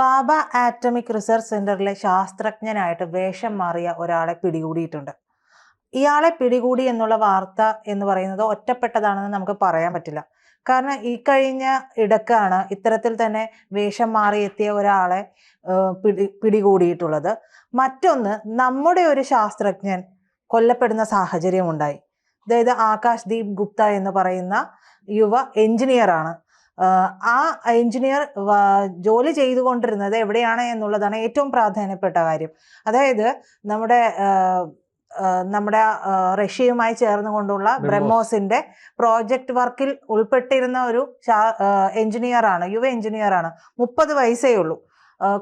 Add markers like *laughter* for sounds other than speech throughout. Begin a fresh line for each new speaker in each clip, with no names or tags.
ബാബ atomic research സെന്ററിലെ ശാസ്ത്രജ്ഞനായിട്ട് വേഷം മാറിയ ഒരാളെ പിടികൂടിയിട്ടുണ്ട്. ഇയാളെ പിടികൂടി എന്നുള്ള വാർത്ത എന്ന് പറയുന്നത് ഒറ്റപ്പെട്ടതാണെന്ന് നമുക്ക് പറയാൻ പറ്റില്ല. കാരണം ഈ കഴിഞ്ഞ ഇടക്കാണ് ഇത്തരത്തിൽ തന്നെ വേഷം മാറിയെത്തിയ ഒരാളെ പിടി പിടികൂടിയിട്ടുള്ളത്. മറ്റൊന്ന് നമ്മുടെ ഒരു ശാസ്ത്രജ്ഞൻ കൊല്ലപ്പെടുന്ന സാഹചര്യം ഉണ്ടായി അതായത് ആകാശ് ദീപ് ഗുപ്ത എന്ന് പറയുന്ന യുവ ആഹ് ആ എഞ്ചിനീയർ ജോലി ചെയ്തുകൊണ്ടിരുന്നത് എവിടെയാണ് എന്നുള്ളതാണ് ഏറ്റവും പ്രാധാന്യപ്പെട്ട കാര്യം. അതായത് നമ്മുടെ നമ്മുടെ റഷ്യയുമായി ചേർന്നുകൊണ്ടുള്ള
കൊണ്ടുള്ള
ബ്രഹ്മോസിന്റെ പ്രോജക്റ്റ് വർക്കിൽ ഉൾപ്പെട്ടിരുന്ന ഒരു എഞ്ചിനീയറാണ് യുവ എഞ്ചിനീയറാണ്. മുപ്പത് വയസ്സേ ഉള്ളൂ.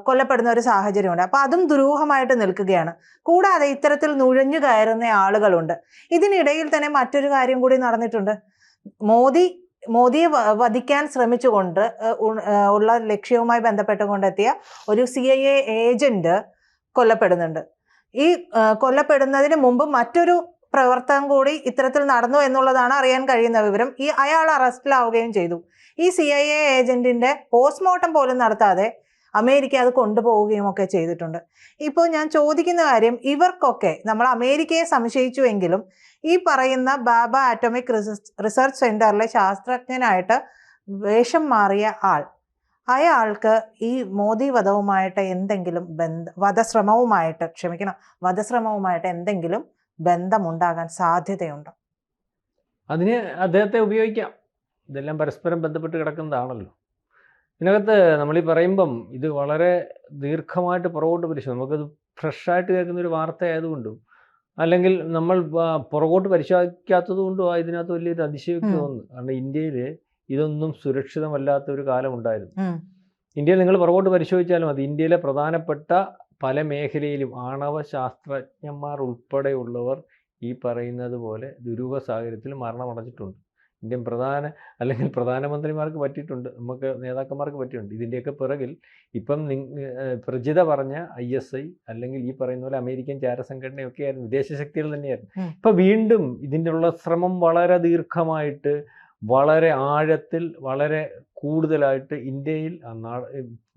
കൊല്ലപ്പെടുന്ന ഒരു സാഹചര്യമുണ്ട്. അപ്പൊ അതും ദുരൂഹമായിട്ട് നിൽക്കുകയാണ്. കൂടാതെ ഇത്തരത്തിൽ നുഴഞ്ഞു കയറുന്ന ആളുകളുണ്ട്. ഇതിനിടയിൽ തന്നെ മറ്റൊരു കാര്യം കൂടി നടന്നിട്ടുണ്ട്. മോദി മോദിയെ വധിക്കാൻ ശ്രമിച്ചുകൊണ്ട് ഉള്ള ലക്ഷ്യവുമായി ബന്ധപ്പെട്ടുകൊണ്ടെത്തിയ ഒരു സി ഐ എ ഏജന്റ് കൊല്ലപ്പെടുന്നുണ്ട്. ഈ കൊല്ലപ്പെടുന്നതിന് മുമ്പ് മറ്റൊരു പ്രവർത്തനം കൂടി ഇത്തരത്തിൽ നടന്നു എന്നുള്ളതാണ് അറിയാൻ കഴിയുന്ന വിവരം. ഈ അയാൾ അറസ്റ്റിലാവുകയും ചെയ്തു. ഈ സി ഐ എ ഏജന്റിന്റെ പോസ്റ്റ്മോർട്ടം പോലും നടത്താതെ അമേരിക്ക അത് കൊണ്ടുപോവുകയും ഒക്കെ ചെയ്തിട്ടുണ്ട്. ഇപ്പോൾ ഞാൻ ചോദിക്കുന്ന കാര്യം ഇവർക്കൊക്കെ നമ്മൾ അമേരിക്കയെ സംശയിച്ചുവെങ്കിലും ഈ പറയുന്ന ബാബ ആറ്റോമിക് റിസർച്ച് സെന്ററിലെ ശാസ്ത്രജ്ഞനായിട്ട് വേഷം മാറിയ ആൾ അയാൾക്ക് ഈ മോദി വധവുമായിട്ട് എന്തെങ്കിലും ബന്ധ വധശ്രമവുമായിട്ട് ക്ഷമിക്കണം വധശ്രമവുമായിട്ട് എന്തെങ്കിലും ബന്ധമുണ്ടാകാൻ സാധ്യതയുണ്ടോ?
അതിന് അദ്ദേഹത്തെ ഉപയോഗിക്കാം. ഇതെല്ലാം പരസ്പരം ബന്ധപ്പെട്ട് കിടക്കുന്നതാണല്ലോ. ഇതിനകത്ത് നമ്മൾ ഈ പറയുമ്പം ഇത് വളരെ ദീർഘമായിട്ട് പുറകോട്ട് പരിശോധന നമുക്കത് ഫ്രഷായിട്ട് കേൾക്കുന്ന ഒരു വാർത്ത ആയതുകൊണ്ടും അല്ലെങ്കിൽ നമ്മൾ പുറകോട്ട് പരിശോധിക്കാത്തത് കൊണ്ടും ഇതിനകത്ത് വലിയൊരു അതിശയക്തി തോന്നുന്നു. കാരണം ഇന്ത്യയിൽ ഇതൊന്നും സുരക്ഷിതമല്ലാത്ത ഒരു കാലം ഉണ്ടായിരുന്നു ഇന്ത്യയിൽ നിങ്ങൾ പുറകോട്ട് പരിശോധിച്ചാലും അത് ഇന്ത്യയിലെ പ്രധാനപ്പെട്ട പല മേഖലയിലും ആണവ ശാസ്ത്രജ്ഞന്മാർ ഉൾപ്പെടെയുള്ളവർ ഈ പറയുന്നത് പോലെ ദുരൂഹ സാഹചര്യത്തിൽ മരണമടഞ്ഞിട്ടുണ്ട്. ഇന്ത്യൻ പ്രധാന *laughs* അല്ലെങ്കിൽ പ്രധാനമന്ത്രിമാർക്ക് പറ്റിയിട്ടുണ്ട്. നമുക്ക് നേതാക്കന്മാർക്ക് പറ്റിയിട്ടുണ്ട്. ഇതിന്റെയൊക്കെ പിറകിൽ ഇപ്പം നി പ്രജിത പറഞ്ഞ ഐ എസ് ഐ അല്ലെങ്കിൽ ഈ പറയുന്ന പോലെ അമേരിക്കൻ ചാരസംഘടനയൊക്കെ ആയിരുന്നു വിദേശ ശക്തികൾ തന്നെയായിരുന്നു. ഇപ്പം വീണ്ടും ഇതിന്റെ ഉള്ള ശ്രമം വളരെ ദീർഘമായിട്ട് വളരെ ആഴത്തിൽ വളരെ കൂടുതലായിട്ട് ഇന്ത്യയിൽ ആ നാ- സ-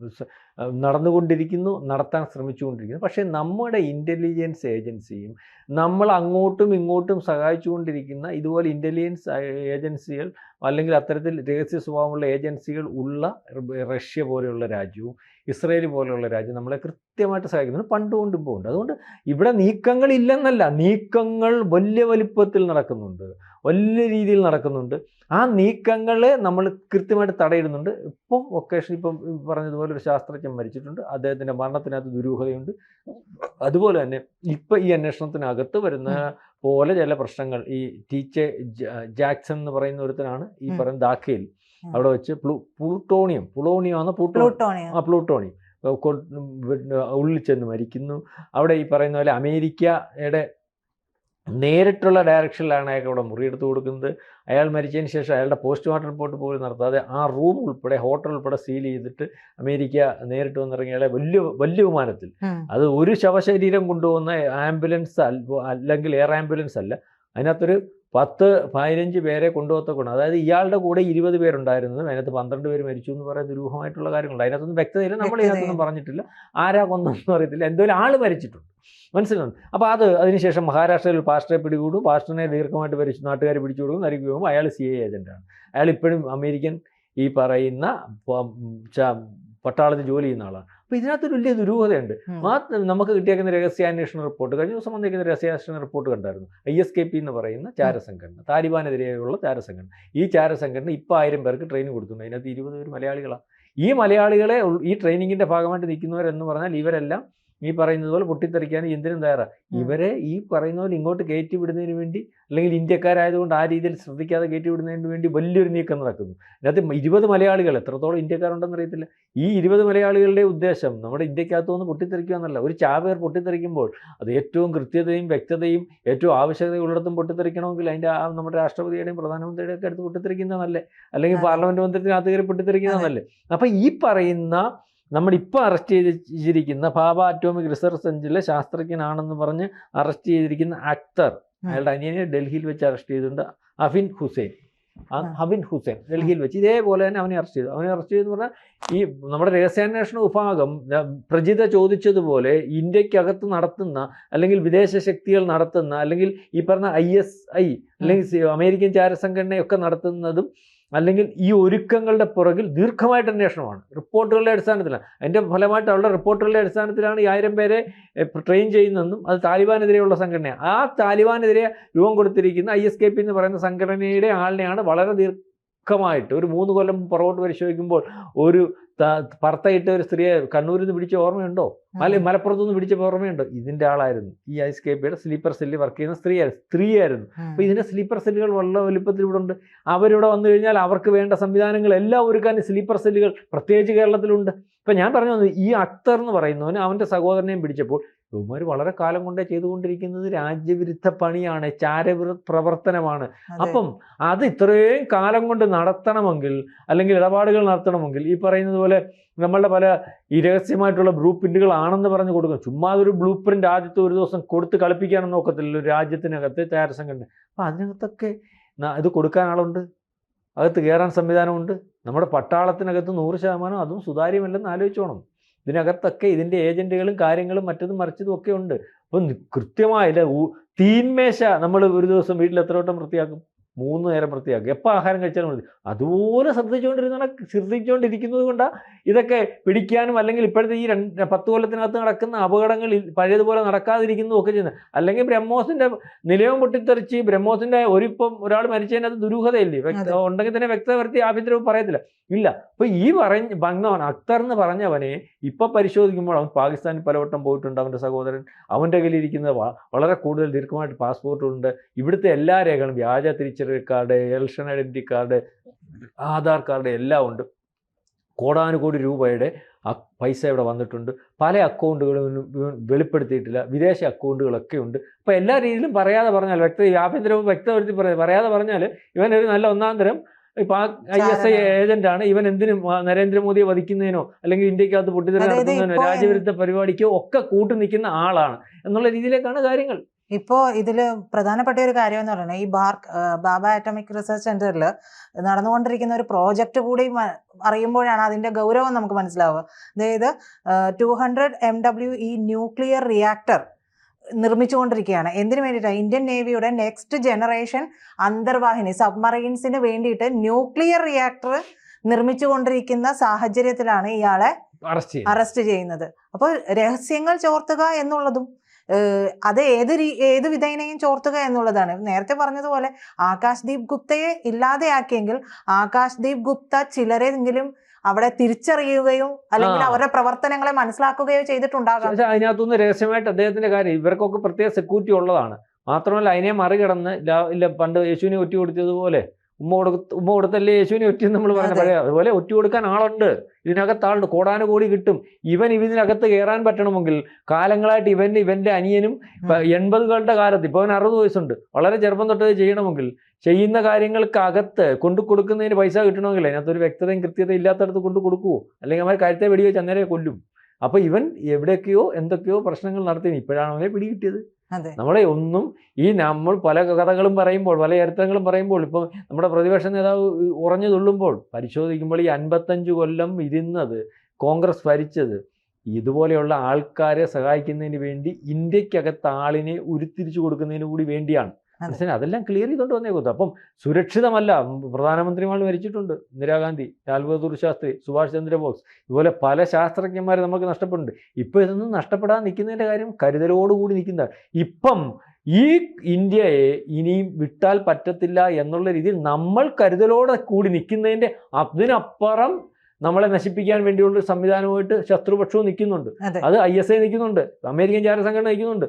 നടന്നുകൊണ്ടിരിക്കുന്നു നടത്താൻ ശ്രമിച്ചുകൊണ്ടിരിക്കുന്നു. പക്ഷേ നമ്മുടെ ഇന്റലിജൻസ് ഏജൻസിയും നമ്മൾ അങ്ങോട്ടും ഇങ്ങോട്ടും സഹായിച്ചുകൊണ്ടിരിക്കുന്ന ഇതുപോലെ ഇന്റലിജൻസ് ഏജൻസികൾ അല്ലെങ്കിൽ അത്തരത്തിൽ രഹസ്യ സ്വഭാവമുള്ള ഏജൻസികൾ ഉള്ള റഷ്യ പോലെയുള്ള രാജ്യവും ഇസ്രയേൽ പോലെയുള്ള രാജ്യം നമ്മളെ കൃത്യമായിട്ട് സഹായിക്കുന്നത് പണ്ടുകൊണ്ട് ഇപ്പോൾ അതുകൊണ്ട് ഇവിടെ നീക്കങ്ങൾ ഇല്ലെന്നല്ല നീക്കങ്ങൾ വലിയ വലിപ്പത്തിൽ നടക്കുന്നുണ്ട്. വലിയ രീതിയിൽ നടക്കുന്നുണ്ട്. ആ നീക്കങ്ങളെ നമ്മൾ കൃത്യമായിട്ട് തടയിടുന്നുണ്ട്. ഇപ്പം ഒക്കേഷൻ ഇപ്പം പറഞ്ഞതുപോലെ ഒരു ശാസ്ത്രജ്ഞൻ മരിച്ചിട്ടുണ്ട്. അദ്ദേഹത്തിന്റെ മരണത്തിനകത്ത് ദുരൂഹതയുണ്ട്. അതുപോലെ തന്നെ ഇപ്പം ഈ അന്വേഷണത്തിനകത്ത് വരുന്ന പോലെ ചില പ്രശ്നങ്ങൾ. ഈ ടീച്ചർ ജാക്സൺ എന്ന് പറയുന്ന ഒരുത്തനാണ് ഈ. പറയുന്ന ധാക്കയിൽ അവിടെ വെച്ച് പ്ലൂ പ്ലൂട്ടോണിയം. പ്ലൂട്ടോണിയം ആണ്? Pluto
plutonium.
ആ പ്ലൂട്ടോണിയം. ഉള്ളിൽ ചെന്ന് മരിക്കുന്നു. അവിടെ ഈ പറയുന്ന പോലെ അമേരിക്കയുടെ നേരിട്ടുള്ള ഡയറക്ഷനിലാണ് അയാൾക്ക് അവിടെ മുറിയെടുത്ത് കൊടുക്കുന്നത്. അയാൾ മരിച്ചതിന് ശേഷം അയാളുടെ പോസ്റ്റ്മോർട്ടം റിപ്പോർട്ട് പോലും നടത്താതെ ആ റൂം ഉൾപ്പെടെ ഹോട്ടൽ ഉൾപ്പെടെ സീൽ ചെയ്തിട്ട് അമേരിക്ക നേരിട്ട് വന്നിറങ്ങിയ അയാളെ വലിയ വലിയ വിമാനത്തിൽ. അത് ഒരു ശവശരീരം കൊണ്ടുപോകുന്ന ആംബുലൻസ് അല്ല അല്ലെങ്കിൽ എയർ ആംബുലൻസ് അല്ല. അതിനകത്തൊരു പത്ത് പതിനഞ്ച് പേരെ കൊണ്ടുപോകത്തക്കൊണ്ട് അതായത് ഇയാളുടെ കൂടെ ഇരുപത് പേരുണ്ടായിരുന്നത് അതിനകത്ത് പന്ത്രണ്ട് പേര് മരിച്ചു എന്ന് പറയുന്ന ദുരൂഹമായിട്ടുള്ള കാര്യങ്ങളുണ്ട്. അതിനകത്തൊന്നും വ്യക്തതയില്ല. നമ്മൾ ഇതിനകത്തൊന്നും പറഞ്ഞിട്ടില്ല. ആരാ കൊന്നൊന്നും അറിയത്തില്ല. എന്തായാലും ആൾ മരിച്ചിട്ടുണ്ട്. മനസ്സിലുണ്ട് അപ്പോൾ അത് അതിനുശേഷം മഹാരാഷ്ട്രയിൽ ഒരു പാസ്റ്ററെ പിടികൂടും. പാസ്റ്ററിനെ ദീർഘമായിട്ട് ഭരിച്ചു നാട്ടുകാരെ പിടിച്ചു കൊടുക്കും. നരിക്ക് പോകുമ്പോൾ അയാൾ സി ഐ ഏജന്റാണ് അയാൾ ഇപ്പോഴും അമേരിക്കൻ ഈ പറയുന്ന പട്ടാളത്തിൽ ജോലി ചെയ്യുന്ന ആളാണ്. അപ്പോൾ ഇതിനകത്തൊരു വലിയ ദുരൂഹതയുണ്ട്. നമുക്ക് കിട്ടിയേക്കുന്ന രഹസ്യാന്വേഷണ റിപ്പോർട്ട് കഴിഞ്ഞ ദിവസം വന്നിരിക്കുന്ന രഹസ്യാന്വേഷണ റിപ്പോർട്ട് കണ്ടായിരുന്നു. ഐ എസ് കെ പി എന്ന് പറയുന്ന ചാരസംഘടന താലിബാനെതിരെയുള്ള ചാരസംഘടന. ഈ ചാരസംഘടന ഇപ്പോൾ ആയിരം പേർക്ക് ട്രെയിനിങ് കൊടുക്കുന്നു. അതിനകത്ത് ഇരുപത് പേര് മലയാളികളാണ് ഈ മലയാളികളെ ഈ ട്രെയിനിങ്ങിന്റെ ഭാഗമായിട്ട് നിൽക്കുന്നവരെന്ന് പറഞ്ഞാൽ ഇവരെല്ലാം ഈ പറയുന്നത് പോലെ പൊട്ടിത്തെറിക്കാൻ എന്തിനും തയ്യാറാണ്. ഇവരെ ഈ പറയുന്ന പോലെ ഇങ്ങോട്ട് കയറ്റി വിടുന്നതിന് വേണ്ടി അല്ലെങ്കിൽ ഇന്ത്യക്കാരായതുകൊണ്ട് ആ രീതിയിൽ ശ്രദ്ധിക്കാതെ കയറ്റി വിടുന്നതിന് വേണ്ടി വലിയൊരു നീക്കം നടക്കുന്നു. ഇതിനകത്ത് ഇരുപത് മലയാളികൾ എത്രത്തോളം ഇന്ത്യക്കാരുണ്ടെന്ന് അറിയത്തില്ല. ഈ ഇരുപത് മലയാളികളുടെ ഉദ്ദേശം നമ്മുടെ ഇന്ത്യക്കകത്തു നിന്ന് പൊട്ടിത്തെറിക്കുക എന്നല്ല ഒരു ചാവേർ പൊട്ടിത്തെറിക്കുമ്പോൾ അത് ഏറ്റവും കൃത്യതയും വ്യക്തതയും ഏറ്റവും ആവശ്യകതയും ഉള്ളിടത്തും പൊട്ടിത്തെറിക്കണമെങ്കിൽ അതിന്റെ ആ നമ്മുടെ രാഷ്ട്രപതിയുടെയും പ്രധാനമന്ത്രിയുടെയും ഒക്കെ അടുത്ത് പൊട്ടിത്തെറിക്കുന്നതല്ലേ? അല്ലെങ്കിൽ
പാർലമെന്റ്
പാർലമെന്റ് മന്ദിരത്തിനകത്ത് കയറി പൊട്ടിത്തെറിക്കുന്നതല്ലേ? അപ്പം ഈ പറയുന്ന നമ്മളിപ്പോൾ അറസ്റ്റ് ചെയ്തിരിക്കുന്ന ഭാബ അറ്റോമിക് റിസർച്ച് സെന്ററിലെ ശാസ്ത്രജ്ഞനാണെന്ന് പറഞ്ഞ് അറസ്റ്റ് ചെയ്തിരിക്കുന്ന അക്തർ. അയാളുടെ അനിയനെ ഡൽഹിയിൽ വെച്ച് അറസ്റ്റ് ചെയ്തിട്ടുണ്ട് അഫിൻ ഹുസൈൻ. ഹബിൻ ഹുസൈൻ ഡൽഹിയിൽ വെച്ച് ഇതേപോലെ തന്നെ അവനെ അറസ്റ്റ് ചെയ്തു അവനെ അറസ്റ്റ് ചെയ്തെന്ന് പറഞ്ഞാൽ ഈ നമ്മുടെ രഹസ്യാന്വേഷണ വിഭാഗം പ്രജിത ചോദിച്ചതുപോലെ ഇന്ത്യക്കകത്ത് നടത്തുന്ന അല്ലെങ്കിൽ വിദേശ ശക്തികൾ നടത്തുന്ന അല്ലെങ്കിൽ ഈ പറഞ്ഞ ഐ എസ് ഐ അല്ലെങ്കിൽ അമേരിക്കൻ ചാരസംഘടനയൊക്കെ നടത്തുന്നതും അല്ലെങ്കിൽ ഈ ഒരുക്കങ്ങളുടെ പുറകിൽ ദീർഘമായിട്ട് അന്വേഷണമാണ്. റിപ്പോർട്ടുകളുടെ അടിസ്ഥാനത്തിലാണ്. അതിന്റെ ഫലമായിട്ട് അവരുടെ റിപ്പോർട്ടുകളുടെ അടിസ്ഥാനത്തിലാണ് ഈ ആയിരം പേരെ ട്രെയിൻ ചെയ്യുന്നതെന്നും അത് താലിബാനെതിരെയുള്ള സംഘടനയാണ്. ആ താലിബാനെതിരെ രൂപം കൊടുത്തിരിക്കുന്ന ഐ എസ് കെ പി എന്ന് പറയുന്ന സംഘടനയുടെ ആളിനെയാണ് വളരെ ദീർഘമായിട്ട് ഒരു മൂന്ന് കൊല്ലം പുറകോട്ട് പരിശോധിക്കുമ്പോൾ ഒരു പർത്തയിട്ട ഒരു സ്ത്രീയെ കണ്ണൂരിൽ നിന്ന് പിടിച്ച ഓർമ്മയുണ്ടോ? മല മലപ്പുറത്ത് നിന്ന് പിടിച്ച ഓർമ്മയുണ്ടോ? ഇതിന്റെ ആളായിരുന്നു. ഈ ഐസ് കേപ്പിയുടെ സ്ലീപ്പർ സെല്ലിൽ വർക്ക് ചെയ്യുന്ന സ്ത്രീയായിരുന്നു സ്ത്രീയായിരുന്നു. അപ്പോൾ ഇതിന്റെ സ്ലീപ്പർ സെല്ലുകൾ വളരെ വലുപ്പത്തിൽ ഇവിടെ ഉണ്ട്. അവരിവിടെ വന്നു കഴിഞ്ഞാൽ അവർക്ക് വേണ്ട സംവിധാനങ്ങൾ എല്ലാം ഒരുക്കാൻ സ്ലീപ്പർ സെല്ലുകൾ പ്രത്യേകിച്ച് കേരളത്തിലുണ്ട്. ഇപ്പം ഞാൻ പറഞ്ഞു വന്നത് ഈ അക്തർ എന്ന് പറയുന്നവന് അവന്റെ സഹോദരനെയും പിടിച്ചപ്പോൾ ഇവന്മാർ വളരെ കാലം കൊണ്ടേ ചെയ്തുകൊണ്ടിരിക്കുന്നത് രാജ്യവിരുദ്ധ പണിയാണ് ചാരവിര പ്രവർത്തനമാണ് അപ്പം അത് ഇത്രയും കാലം കൊണ്ട് നടത്തണമെങ്കിൽ അല്ലെങ്കിൽ ഇടപാടുകൾ നടത്തണമെങ്കിൽ ഈ പറയുന്നത് പോലെ നമ്മളുടെ പല ഈ രഹസ്യമായിട്ടുള്ള ബ്ലൂ പ്രിന്റുകളാണെന്ന് പറഞ്ഞ് കൊടുക്കും. ചുമ്മാ ഒരു ബ്ലൂ പ്രിന്റ് ആദ്യത്തെ ഒരു ദിവസം കൊടുത്ത് കളിപ്പിക്കാനൊന്നും നോക്കത്തില്ല ഒരു രാജ്യത്തിനകത്ത് ചാരസംഘടന അപ്പം അതിനകത്തൊക്കെ ഇത് കൊടുക്കാൻ ആളുണ്ട് അകത്ത് കയറാൻ സംവിധാനമുണ്ട്. നമ്മുടെ പട്ടാളത്തിനകത്ത് നൂറ് ശതമാനം അതും സുതാര്യമല്ലെന്ന് ആലോചിച്ചോണം. ഇതിനകത്തൊക്കെ ഇതിന്റെ ഏജന്റുകളും കാര്യങ്ങളും മറ്റതും മറിച്ചതും ഒക്കെ ഉണ്ട്. അപ്പം കൃത്യമായില്ല തീന്മേശ നമ്മൾ ഒരു ദിവസം വീട്ടിൽ എത്ര വട്ടം വൃത്തിയാക്കും? മൂന്ന് നേരം വൃത്തിയാക്കും. എപ്പോൾ ആഹാരം കഴിച്ചാലും മതി. അതുപോലെ ശ്രദ്ധിച്ചുകൊണ്ടിരുന്ന ശ്രദ്ധിച്ചുകൊണ്ടിരിക്കുന്നത് കൊണ്ടാണ് ഇതൊക്കെ പിടിക്കാനും അല്ലെങ്കിൽ ഇപ്പോഴത്തെ ഈ രണ്ട് പത്ത് കൊല്ലത്തിനകത്ത് നടക്കുന്ന അപകടങ്ങൾ പഴയതുപോലെ നടക്കാതിരിക്കുന്നതും ഒക്കെ ചെയ്യുന്നത്. അല്ലെങ്കിൽ ബ്രഹ്മോസിന്റെ നിലയം പൊട്ടിത്തെറിച്ച് ബ്രഹ്മോസിന്റെ ഒരിപ്പം ഒരാൾ മരിച്ചതിനകത്ത് ദുരൂഹതയില്ലേ. ഉണ്ടെങ്കിൽ തന്നെ വ്യക്തത വരുത്തി ആഭ്യന്തര പറയത്തില്ല. ഇല്ല. അപ്പോൾ ഈ പറഞ്ഞ വന്നവൻ അക്തർ എന്ന് പറഞ്ഞവനെ ഇപ്പം പരിശോധിക്കുമ്പോൾ അവൻ പാകിസ്ഥാനിൽ പലവട്ടം പോയിട്ടുണ്ട് അവന്റെ സഹോദരൻ. അവന്റെ കയ്യിലിരിക്കുന്ന വളരെ കൂടുതൽ ദീർഘമായിട്ട് പാസ്പോർട്ടുണ്ട്. ഇവിടുത്തെ എല്ലാ രേഖകളും വ്യാജ തിരിച്ചറിയൽ card election identity card Aadhaar card എല്ലാം ഉണ്ട്. കോടാനുകോടി രൂപയുടെ പൈസ ഇവിടെ വന്നിട്ടുണ്ട്. പല അക്കൗണ്ടുകളും വെളിപ്പെടുത്തിയിട്ടില്ല. വിദേശ അക്കൗണ്ടുകളൊക്കെ ഉണ്ട്. അപ്പോൾ എല്ലാ രീതിയിലും പറയാതെ പറഞ്ഞാൽ വ്യക്ത ആഭ്യന്തര വ്യക്തപ്പെടുത്തി പറയാ പറയാതെ പറഞ്ഞാൽ ഇവൻ ഒരു നല്ല ഒന്നാം തരം ഇപ്പൊ ഐ എസ് ഐ ഏജന്റാണ്. ഇവൻ എന്തിനും നരേന്ദ്രമോദിയെ വധിക്കുന്നതിനോ അല്ലെങ്കിൽ ഇന്ത്യക്കകത്ത് പൊട്ടിത്തെറി നടത്തുന്നതിനോ രാജ്യവിരുദ്ധ പരിപാടിക്കോ ഒക്കെ കൂട്ടു നിൽക്കുന്ന ആളാണ്. എന്നുള്ള രീതിയിലേക്കാണ് കാര്യങ്ങൾ.
ഇപ്പോ ഇതിൽ പ്രധാനപ്പെട്ട ഒരു കാര്യം എന്ന് പറയുന്നത് ഈ ബാർ ബാബ ആറ്റോമിക് റിസർച്ച് സെന്ററിൽ നടന്നുകൊണ്ടിരിക്കുന്ന ഒരു പ്രോജക്റ്റ് കൂടി അറിയുമ്പോഴാണ് അതിന്റെ ഗൗരവം നമുക്ക് മനസ്സിലാവുക. അതായത് ടു ഹൺഡ്രഡ് എം ഡബ്ല്യു ഈ ന്യൂക്ലിയർ റിയാക്ടർ നിർമ്മിച്ചുകൊണ്ടിരിക്കുകയാണ്. എന്തിനു വേണ്ടിയിട്ടാണ്? ഇന്ത്യൻ നേവിയുടെ നെക്സ്റ്റ് ജനറേഷൻ അന്തർവാഹിനി സബ്മറൈൻസിന് വേണ്ടിയിട്ട് ന്യൂക്ലിയർ റിയാക്ടർ നിർമ്മിച്ചുകൊണ്ടിരിക്കുന്ന സാഹചര്യത്തിലാണ് ഇയാളെ
അറസ്റ്റ്
ചെയ്യുന്നത്. അപ്പോൾ രഹസ്യങ്ങൾ ചോർത്തുക എന്നുള്ളതും അത് ഏത് രീ- ഏത് വിധേനയും ചോർത്തുക എന്നുള്ളതാണ്. നേരത്തെ പറഞ്ഞതുപോലെ ആകാശ്ദീപ് ഗുപ്തയെ ഇല്ലാതെയാക്കിയെങ്കിൽ ആകാശ്ദീപ് ഗുപ്ത ചിലരെങ്കിലും അവിടെ തിരിച്ചറിയുകയോ അല്ലെങ്കിൽ അവരുടെ പ്രവർത്തനങ്ങളെ മനസ്സിലാക്കുകയോ ചെയ്തിട്ടുണ്ടാകാം.
അതിനകത്തുനിന്ന് രഹസ്യമായിട്ട് അദ്ദേഹത്തിന്റെ കാര്യം ഇവർക്കൊക്കെ പ്രത്യേക സെക്യൂരിറ്റി ഉള്ളതാണ്. മാത്രമല്ല അതിനെ മറികടന്ന് ഇല്ല പണ്ട് യേശുവിനെ ഒറ്റ കൊടുത്തതുപോലെ ഉമ്മ കൊടു ഉമ്മ കൊടുത്തല്ലേ യേശുവിനെ ഒറ്റ നമ്മൾ പറഞ്ഞ. പഴയ അതുപോലെ ഒറ്റ കൊടുക്കാൻ ആളുണ്ട്. ഇതിനകത്ത് ആളുണ്ട് കോടാനുകോടി കിട്ടും. ഇവൻ ഇതിനകത്ത് കയറാൻ പറ്റണമെങ്കിൽ കാലങ്ങളായിട്ട് ഇവന്റെ ഇവന്റെ അനിയനും എൺപതുകളുടെ കാലത്ത് ഇപ്പൊ അവൻ അറുപത് വയസ്സുണ്ട്. വളരെ ചെറുപ്പം തൊട്ടത് ചെയ്യണമെങ്കിൽ ചെയ്യുന്ന കാര്യങ്ങൾക്ക് അകത്ത് കൊണ്ടു കൊടുക്കുന്നതിന് പൈസ കിട്ടണമെങ്കിൽ അതിനകത്ത് ഒരു വ്യക്തതയും കൃത്യതയും ഇല്ലാത്തടത്ത് കൊണ്ടു കൊടുക്കുവോ? അല്ലെങ്കിൽ അവർ കഴുത്തെ വെടിവെച്ച് അന്നേരം കൊല്ലും. അപ്പൊ ഇവൻ എവിടെയൊക്കെയോ എന്തൊക്കെയോ പ്രശ്നങ്ങൾ നടത്തി ഇപ്പോഴാണ് അവനെ പിടികിട്ടിയത്. നമ്മളെ ഒന്നും ഈ നമ്മൾ പല കഥകളും പറയുമ്പോൾ പല ചരിത്രങ്ങളും പറയുമ്പോൾ ഇപ്പം നമ്മുടെ പ്രതിപക്ഷ നേതാവ് ഉറഞ്ഞു തുള്ളുമ്പോൾ പരിശോധിക്കുമ്പോൾ ഈ അൻപത്തഞ്ച് കൊല്ലം ഇരുന്നത് കോൺഗ്രസ് ഭരിച്ചത് ഇതുപോലെയുള്ള ആൾക്കാരെ സഹായിക്കുന്നതിന് വേണ്ടി ഇന്ത്യക്കകത്ത് ആളിനെ ഉരുത്തിരിച്ചു കൊടുക്കുന്നതിന് കൂടി വേണ്ടിയാണ്. മനസ്സിലായി? അതെല്ലാം ക്ലിയർ ചെയ്തുകൊണ്ട് വന്നേക്കും അപ്പം സുരക്ഷിതമല്ല. പ്രധാനമന്ത്രിമാർ മരിച്ചിട്ടുണ്ട്. ഇന്ദിരാഗാന്ധി ലാൽ ബഹദൂർ ശാസ്ത്രി സുഭാഷ് ചന്ദ്രബോസ്. ഇതുപോലെ പല ശാസ്ത്രജ്ഞന്മാരെ നമുക്ക് നഷ്ടപ്പെട്ടുണ്ട് ഇപ്പൊ ഇതൊന്നും നഷ്ടപ്പെടാൻ നിൽക്കുന്നതിന്റെ കാര്യം കരുതലോടുകൂടി നിൽക്കുന്നതാണ്. ഇപ്പം ഈ ഇന്ത്യയെ ഇനിയും വിട്ടാൽ പറ്റത്തില്ല എന്നുള്ള രീതിയിൽ നമ്മൾ കരുതലോടെ കൂടി നിൽക്കുന്നതിന്റെ അതിനപ്പുറം നമ്മളെ നശിപ്പിക്കാൻ വേണ്ടിയുള്ള സംവിധാനമായിട്ട് ശത്രുപക്ഷവും നിൽക്കുന്നുണ്ട്.
അത്.
ഐ എസ് ഐ നിൽക്കുന്നുണ്ട്. അമേരിക്കൻ ചാരസംഘടന നിൽക്കുന്നുണ്ട്.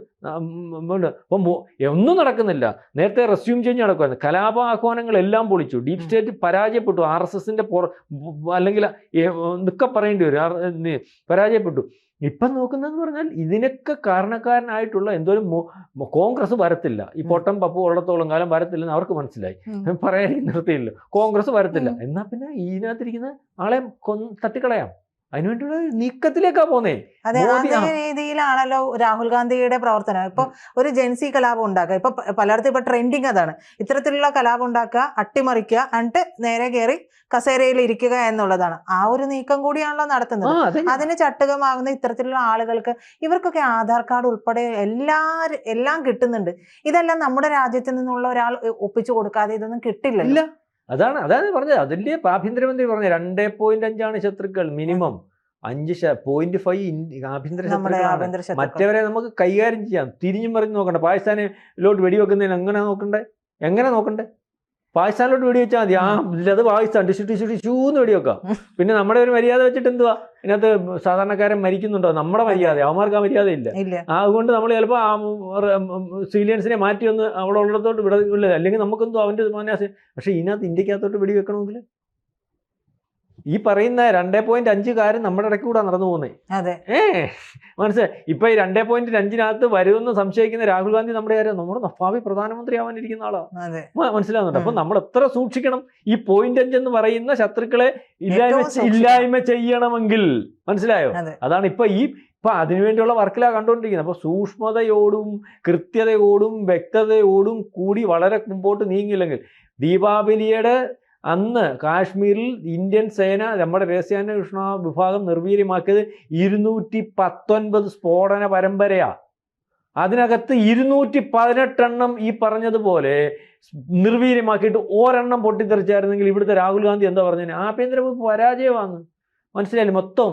അപ്പം ഒന്നും നടക്കുന്നില്ല. നേരത്തെ റെസ്യൂം ചേഞ്ച് നടക്കുമായിരുന്നു കലാപ ആഹ്വാനങ്ങൾ എല്ലാം പൊളിച്ചു ഡീപ് സ്റ്റേറ്റ് പരാജയപ്പെട്ടു ആർ എസ് എസിന്റെ അല്ലെങ്കിൽ നിൽക്ക പറയേണ്ടി വരും. പരാജയപ്പെട്ടു. ഇപ്പം നോക്കുന്നതെന്ന് പറഞ്ഞാൽ ഇതിനൊക്കെ കാരണക്കാരനായിട്ടുള്ള എന്തോരം കോൺഗ്രസ് വരത്തില്ല. ഈ പൊട്ടം പപ്പു ഉള്ളത്തോളം കാലം വരത്തില്ലെന്ന് അവർക്ക് മനസ്സിലായി. പറയാൻ നിർത്തിയില്ല. കോൺഗ്രസ് വരത്തില്ല.
എന്നാൽ
എന്നാ പിന്നെ ഇതിനകത്തിരിക്കുന്ന ആളെ കൊ തട്ടിക്കളയാം. അതിനുവേണ്ടിയുള്ള നീക്കത്തിലേക്കാ പോന്നേ.
അതെ അതേ രീതിയിലാണല്ലോ രാഹുൽ ഗാന്ധിയുടെ പ്രവർത്തനം. ഇപ്പൊ ഒരു ജെൻസി കലാപം ഉണ്ടാക്കുക. ഇപ്പൊ പലയിടത്തും ഇപ്പൊ ട്രെൻഡിങ് അതാണ്. ഇത്തരത്തിലുള്ള കലാപം ഉണ്ടാക്കുക അട്ടിമറിക്കുക എന്നിട്ട് നേരെ കയറി കസേരയിൽ ഇരിക്കുക എന്നുള്ളതാണ്. ആ ഒരു നീക്കം കൂടിയാണല്ലോ നടത്തുന്നത്.
അതെ
അതിന് ചട്ടുകമാകുന്ന ഇത്തരത്തിലുള്ള ആളുകൾക്ക് ഇവർക്കൊക്കെ ആധാർ കാർഡ് ഉൾപ്പെടെ എല്ലാ എല്ലാം കിട്ടുന്നുണ്ട്. ഇതെല്ലാം നമ്മുടെ രാജ്യത്ത് നിന്നുള്ള ഒരാൾ ഒപ്പിച്ചു കൊടുക്കാതെ ഇതൊന്നും കിട്ടില്ലല്ലോ.
അതാണ് അതാണ് പറഞ്ഞത്. അതിന്റെ ആഭ്യന്തരമന്ത്രി പറഞ്ഞത് രണ്ടേ പോയിന്റ് അഞ്ചാണ് ശത്രുക്കൾ മിനിമം അഞ്ച് പോയിന്റ് ഫൈവ് ആഭ്യന്തര ശത്രുക്കളാണ്. മറ്റവരെ നമുക്ക് കൈകാര്യം ചെയ്യാം. തിരിഞ്ഞും മറിഞ്ഞും നോക്കണ്ട. പാകിസ്ഥാനിലോട്ട് വെടിവെക്കുന്നതിന് എങ്ങനെ നോക്കണ്ടേ? എങ്ങനെ നോക്കണ്ടേ? പാകിസ്ഥാനിലോട്ട് വെടി വെച്ചാൽ മതി. ആ അത് പാകിസ്ഥാൻ ടിഷു ടിഷു വെടി വെക്കാം പിന്നെ നമ്മുടെ ഒരു മര്യാദ വെച്ചിട്ട് എന്തുവാ? ഇതിനകത്ത് സാധാരണക്കാരൻ മരിക്കുന്നുണ്ടോ? നമ്മുടെ മര്യാദ അവന്മാർക്ക് ആ മര്യാദ ഇല്ല. അതുകൊണ്ട് നമ്മൾ ചിലപ്പോൾ ആ സിവിലിയൻസിനെ മാറ്റി ഒന്ന് അവിടെ ഉള്ളിടത്തോട്ട് വിട അല്ലെങ്കിൽ നമുക്കെന്തോ അവന്റെ മനസ്സിൽ പക്ഷേ ഇതിനകത്ത് ഇന്ത്യക്കകത്തോട്ട് വെടിവെക്കണമെങ്കിൽ ഈ പറയുന്ന രണ്ടേ പോയിന്റ് അഞ്ച് കാര്യം നമ്മുടെ ഇടയ്ക്ക് കൂടെ നടന്നു പോകുന്നത് ഏ മനസ്സിലായി? ഇപ്പൊ ഈ രണ്ടേ പോയിന്റ് അഞ്ചിനകത്ത് വരുമെന്ന് സംശയിക്കുന്ന രാഹുൽ ഗാന്ധി നമ്മുടെ കാര്യം നമ്മുടെ നഫാവി പ്രധാനമന്ത്രി ആവാനിരിക്കുന്ന ആളാ. മനസ്സിലാവുന്നുണ്ട്? അപ്പൊ നമ്മൾ എത്ര സൂക്ഷിക്കണം? ഈ പോയിന്റ് അഞ്ച് എന്ന് പറയുന്ന ശത്രുക്കളെ ഇല്ലായ്മ. ഇല്ലായ്മ ചെയ്യണമെങ്കിൽ. മനസ്സിലായോ? അതാണ് ഇപ്പൊ ഈ ഇപ്പൊ അതിനുവേണ്ടിയുള്ള വർക്കിലാ കണ്ടുകൊണ്ടിരിക്കുന്നത് അപ്പൊ സൂക്ഷ്മതയോടും കൃത്യതയോടും വ്യക്തതയോടും കൂടി വളരെ മുമ്പോട്ട് നീങ്ങില്ലെങ്കിൽ ദീപാവലിയുടെ അന്ന് കാശ്മീരിൽ ഇന്ത്യൻ സേന നമ്മുടെ രഹസ്യാന്വേഷണ വിഭാഗം നിർവീര്യമാക്കിയത് ഇരുന്നൂറ്റി പത്തൊൻപത് സ്ഫോടന പരമ്പരയാണ് അതിനകത്ത് ഇരുന്നൂറ്റി പതിനെട്ടെണ്ണം ഈ പറഞ്ഞതുപോലെ നിർവീര്യമാക്കിയിട്ട് ഒരെണ്ണം പൊട്ടിത്തെറിച്ചായിരുന്നെങ്കിൽ ഇവിടുത്തെ രാഹുൽ ഗാന്ധി എന്താ പറഞ്ഞത്? ആഭ്യന്തര വകുപ്പ് പരാജയമാണ് മനസ്സിലായില്ലേ മൊത്തം?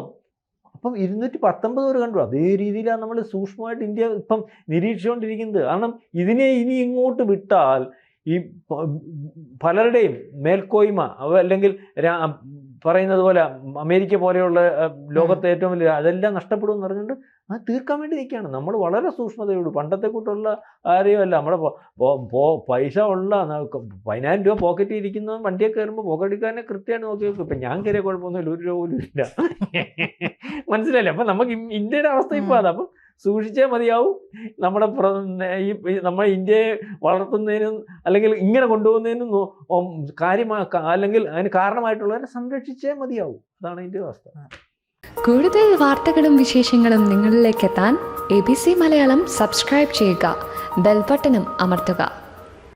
അപ്പം ഇരുന്നൂറ്റി പത്തൊമ്പത് വരെ കണ്ടു. അതേ രീതിയിലാണ് നമ്മൾ സൂക്ഷ്മമായിട്ട് ഇന്ത്യ ഇപ്പം നിരീക്ഷിച്ചുകൊണ്ടിരിക്കുന്നത്. കാരണം ഇതിനെ ഇനി ഇങ്ങോട്ട് വിട്ടാൽ ഈ പലരുടെയും മേൽക്കോയ്മ അല്ലെങ്കിൽ പറയുന്നത് പോലെ അമേരിക്ക പോലെയുള്ള ലോകത്തെ ഏറ്റവും വലിയ അതെല്ലാം നഷ്ടപ്പെടുമെന്ന് പറഞ്ഞുകൊണ്ട് അത് തീർക്കാൻ വേണ്ടി നിൽക്കുകയാണ്. നമ്മൾ വളരെ സൂക്ഷ്മതയോട് പണ്ടത്തെ കൂട്ടുള്ള കാര്യമല്ല നമ്മുടെ പൈസ ഉള്ള പതിനായിരം രൂപ പോക്കറ്റിൽ ഇരിക്കുന്ന വണ്ടിയൊക്കെ കയറുമ്പോൾ പോക്കറ്റിക്കാരനെ കൃത്യമായിട്ട് നോക്കി നോക്കും ഇപ്പം ഞാൻ കയറിയ കുഴപ്പമൊന്നുമില്ല. ഒരു രൂപ പോലും ഇല്ല. *laughs* മനസ്സിലായില്ലേ? അപ്പം നമുക്ക് ഇന്ത്യയുടെ അവസ്ഥ ഇപ്പോൾ അതാ. അപ്പം സൂക്ഷിച്ചേ മതിയാവും. നമ്മുടെ ഈ നമ്മുടെ ഇന്ത്യയെ വളർത്തുന്നതിനും അല്ലെങ്കിൽ ഇങ്ങനെ കൊണ്ടുപോകുന്നതിനും കാര്യമാ അല്ലെങ്കിൽ അതിന് കാരണമായിട്ടുള്ളവരെ സംരക്ഷിച്ചേ മതിയാവും. അതാണ് ഇതിന്റെ അവസ്ഥ.
കൂടുതൽ വാർത്തകളും വിശേഷങ്ങളും നിങ്ങളിലേക്ക് എത്താൻ A B C Malayalam subscribe ചെയ്യുക. ബെൽബട്ടനും അമർത്തുക.